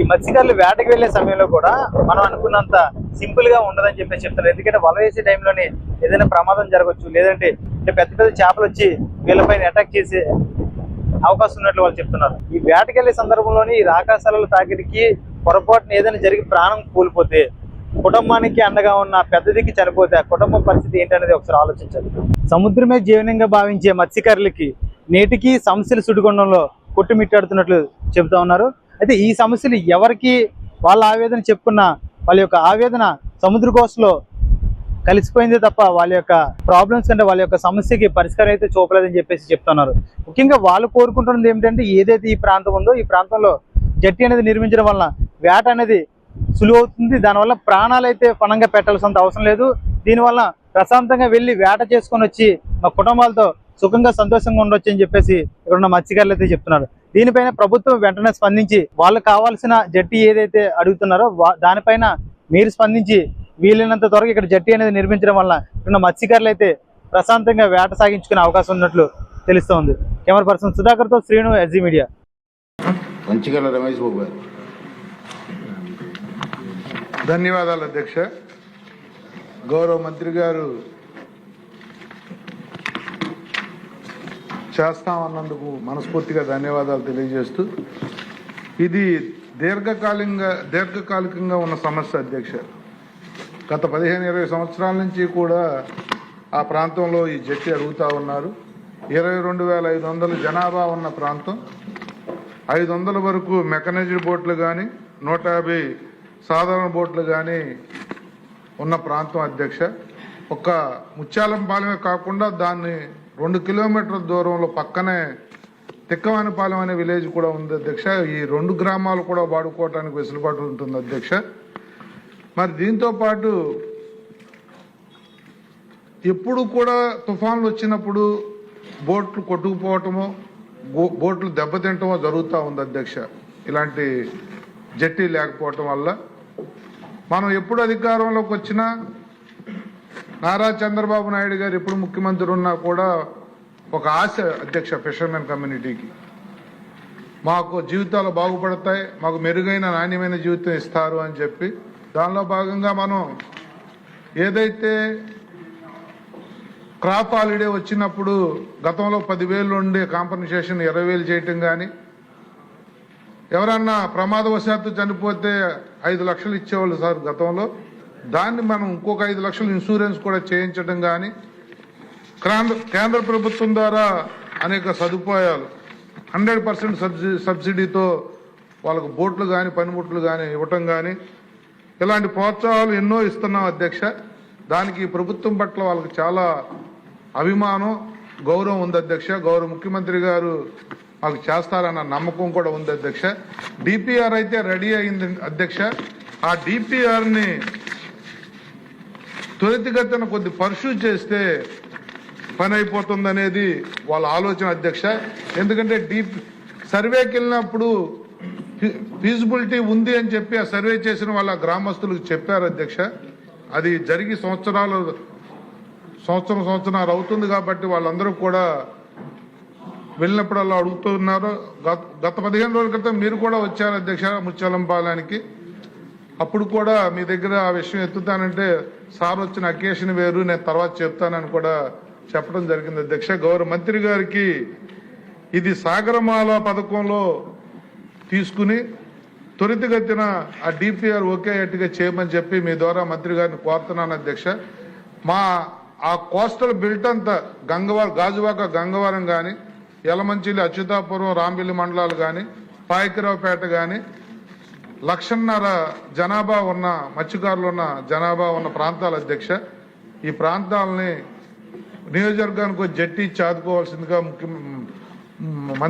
ఈ మత్స్యకారులు వేటకి వెళ్ళే సమయంలో కూడా మనం అనుకున్నంత సింపుల్గా ఉండదని చెప్పేసి చెప్తున్నారు. ఎందుకంటే వల వేసే టైంలోనే ఏదైనా ప్రమాదం జరగవచ్చు లేదంటే పెద్ద పెద్ద చేపలు వచ్చి వీళ్ళపైన అటాక్ చేసే అవకాశం ఉన్నట్లు వాళ్ళు చెప్తున్నారు. ఈ వేటకి వెళ్ళే సందర్భంలోని ఈ రాకాశాలలో తాకిడికి పొరపాటున ఏదైనా జరిగి ప్రాణం కోల్పోతే కుటుంబానికి అండగా ఉన్న పెద్దదికి చనిపోతే ఆ కుటుంబం పరిస్థితి ఏంటనేది ఒకసారి ఆలోచించాలి సముద్రమే జీవనంగా భావించే మత్స్యకారులకి నేటికి సమస్యలు సుడిగుండంలో కొట్టుమిట్టాడుతున్నట్లు చెబుతా ఉన్నారు. అయితే ఈ సమస్యలు ఎవరికి వాళ్ళ ఆవేదన చెప్పుకున్న వాళ్ళ యొక్క ఆవేదన సముద్ర కోసలో కలిసిపోయిందే తప్ప వాళ్ళ యొక్క ప్రాబ్లమ్స్ కంటే వాళ్ళ యొక్క సమస్యకి పరిష్కారం అయితే చూపలేదని చెప్పేసి చెప్తున్నారు. ముఖ్యంగా వాళ్ళు కోరుకుంటున్నది ఏమిటంటే ఏదైతే ఈ ప్రాంతం ఉందో ఈ ప్రాంతంలో జట్టి అనేది నిర్మించడం వలన వేట అనేది సులువు అవుతుంది. దానివల్ల ప్రాణాలు అయితే పణంగా పెట్టాల్సినంత అవసరం లేదు. దీనివల్ల ప్రశాంతంగా వెళ్ళి వేట చేసుకొని వచ్చి మా కుటుంబాలతో సుఖంగా సంతోషంగా ఉండొచ్చు అని చెప్పేసి ఇక్కడ ఉన్న మత్స్యకారులు అయితే చెప్తున్నారు. దీనిపైన ప్రభుత్వం వెంటనే స్పందించి వాళ్ళకి కావాల్సిన జట్టి ఏదైతే అడుగుతున్నారో దానిపైన మీరు స్పందించి వీలైనంత త్వరగా ఇక్కడ జట్టి అనేది నిర్మించడం వల్ల ఇక్కడ మత్స్యకారులు అయితే ప్రశాంతంగా వేట సాగించుకునే అవకాశం ఉన్నట్లు తెలుస్తోంది. కెమెరా పర్సన్ సుధాకర్తో శ్రీను ఎస్జీ మీడియా. రమేష్ బాబు గారు. ధన్యవాదాలు అధ్యక్ష. గౌరవ మంత్రి గారు చేస్తామన్నందుకు మనస్ఫూర్తిగా ధన్యవాదాలు తెలియజేస్తూ ఇది దీర్ఘకాలికంగా దీర్ఘకాలికంగా ఉన్న సమస్య అధ్యక్ష. గత పదిహేను ఇరవై సంవత్సరాల నుంచి కూడా ఆ ప్రాంతంలో ఈ జట్టి అడుగుతా ఉన్నారు. ఇరవై రెండు వేల ఐదు వందల జనాభా ఉన్న ప్రాంతం. ఐదు వందల వరకు మెకనైజ్డ్ బోట్లు కానీ నూట యాభై సాధారణ బోట్లు కానీ ఉన్న ప్రాంతం అధ్యక్ష. ఒక ముత్యాలం పాలెమే కాకుండా దాన్ని రెండు కిలోమీటర్ల దూరంలో పక్కనే తిక్కవానిపాలెం అనే విలేజ్ కూడా ఉంది అధ్యక్ష. ఈ రెండు గ్రామాలు కూడా వాడుకోవటానికి వెసులుబాటు ఉంటుంది అధ్యక్ష. మరి దీంతో పాటు ఎప్పుడు కూడా తుఫాన్లు వచ్చినప్పుడు బోట్లు కొట్టుకుపోవటము బో- బోట్లు దెబ్బతింటమో జరుగుతూ ఉంది అధ్యక్ష. ఇలాంటి జట్టి లేకపోవటం వల్ల. మనం ఎప్పుడు అధికారంలోకి వచ్చినా నారా చంద్రబాబు నాయుడు గారు ఇప్పుడు ముఖ్యమంత్రి ఉన్నా కూడా ఒక ఆశ అధ్యక్ష ఫిషర్మెన్ కమ్యూనిటీకి. మాకు జీవితాలు బాగుపడతాయి మాకు మెరుగైన నాణ్యమైన జీవితం ఇస్తారు అని చెప్పి. దానిలో భాగంగా మనం ఏదైతే క్రాప్ హాలిడే వచ్చినప్పుడు గతంలో పదివేలు ఉండే కాంపన్సేషన్ ఇరవై వేలు చేయటం కానీ ఎవరన్నా ప్రమాదవశాత్తు చనిపోతే ఐదు లక్షలు ఇచ్చేవాళ్ళు సార్ గతంలో. దాన్ని మనం ఇంకొక ఐదు లక్షలు ఇన్సూరెన్స్ కూడా చేయించడం కానీ కేంద్ర కేంద్ర ప్రభుత్వం ద్వారా అనేక సదుపాయాలు హండ్రెడ్ పర్సెంట్ సబ్సిడీతో వాళ్ళకు బోట్లు కానీ పనిముట్లు కానీ ఇవ్వటం కానీ ఇలాంటి ప్రోత్సాహాలు ఎన్నో ఇస్తున్నాం అధ్యక్ష. దానికి ప్రభుత్వం పట్ల వాళ్ళకి చాలా అభిమానం గౌరవం ఉంది అధ్యక్ష. గౌరవ ముఖ్యమంత్రి గారు మాకు చేస్తారన్న నమ్మకం కూడా ఉంది అధ్యక్ష. డిపిఆర్ అయితే రెడీ అయింది అధ్యక్ష. ఆ డిపిఆర్ని త్వరితగతిన కొద్ది పర్షూ చేస్తే పని అయిపోతుంది అనేది వాళ్ళ ఆలోచన అధ్యక్ష. ఎందుకంటే డీప్ సర్వేకి వెళ్ళినప్పుడు ఫీజిబిలిటీ ఉంది అని చెప్పి ఆ సర్వే చేసిన వాళ్ళ గ్రామస్తులకు చెప్పారు అధ్యక్ష. అది జరిగి సంవత్సరాలు సంవత్సరం సంవత్సరాలు అవుతుంది కాబట్టి వాళ్ళందరూ కూడా వెళ్ళినప్పుడు అలా అడుగుతున్నారు. గత- గత పదిహేను రోజుల క్రితం మీరు కూడా వచ్చారు అధ్యక్ష ముత్యాలం పాలెనికి అప్పుడు కూడా మీ దగ్గర ఆ విషయం ఎత్తుతానంటే సార్ వచ్చిన అకేషన్ వేరు నేను తర్వాత చెప్తానని కూడా చెప్పడం జరిగింది. అధ్యక్ష గౌరవ మంత్రి గారికి ఇది సాగరమాల పథకంలో తీసుకుని త్వరితగతిన ఆ డిపిఆర్ ఒకే అట్టుగా చేయమని చెప్పి మీ ద్వారా మంత్రి గారిని కోరుతున్నాను అధ్యక్ష. మా ఆ కోస్టల్ బెల్ట్ అంతా గంగవారం గాజువాక గంగవరం కానీ యలమంచిలి అచ్యుతాపురం రాంబిల్లి మండలాలు కానీ పాయకరావుపేట కానీ లక్షన్నర జనాభా ఉన్న మత్స్యకారులు ఉన్న జనాభా ఉన్న ప్రాంతాల అధ్యక్ష. ఈ ప్రాంతాలని నియోజకవర్గానికి జట్టి చాదుకోవాల్సిందిగా ముఖ్య మంత్రి